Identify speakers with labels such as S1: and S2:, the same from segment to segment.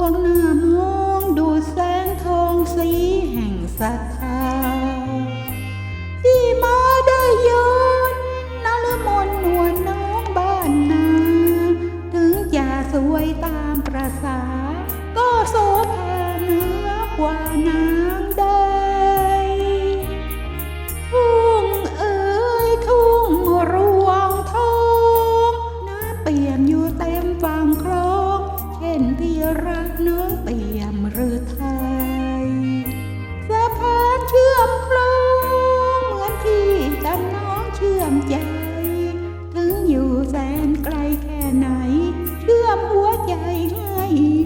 S1: วงหน้ามองดูแสงทองสีแห่งศรัทธาที่มาได้ย้อนนลมนหนวน้องบ้านนา ถึงจะสวยตามประสา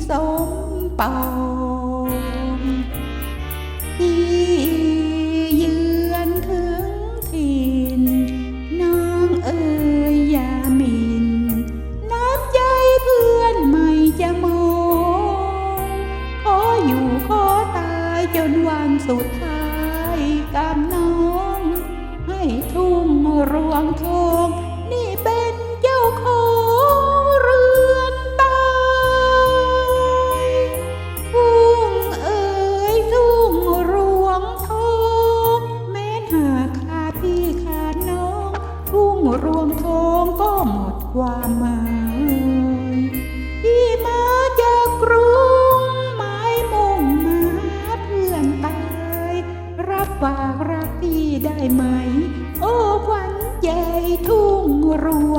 S1: สมปองที่ยืนถึงถิ่นน้องเอ๋ยอย่ามิน น้ำใจเพื่อนไม่จะมองขออยู่ขอตายจนวันสุดท้ายกับน้อง ให้ทุ่งรวงทอง ความหมายที่มาจากกรุงหมายมุ่งมาหาเพื่อนตาย รับปากรักที่ได้ไหม โอ้ขวัญใจทุ่งรู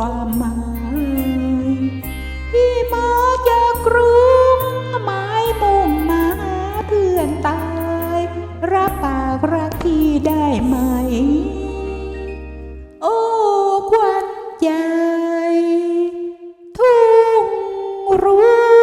S1: ความหมายที่มาจากรุงไม้มุ่งมาเพื่อนตาย รับปากรักที่ได้ไหม โอ้ควันใจ ทุ่งรู้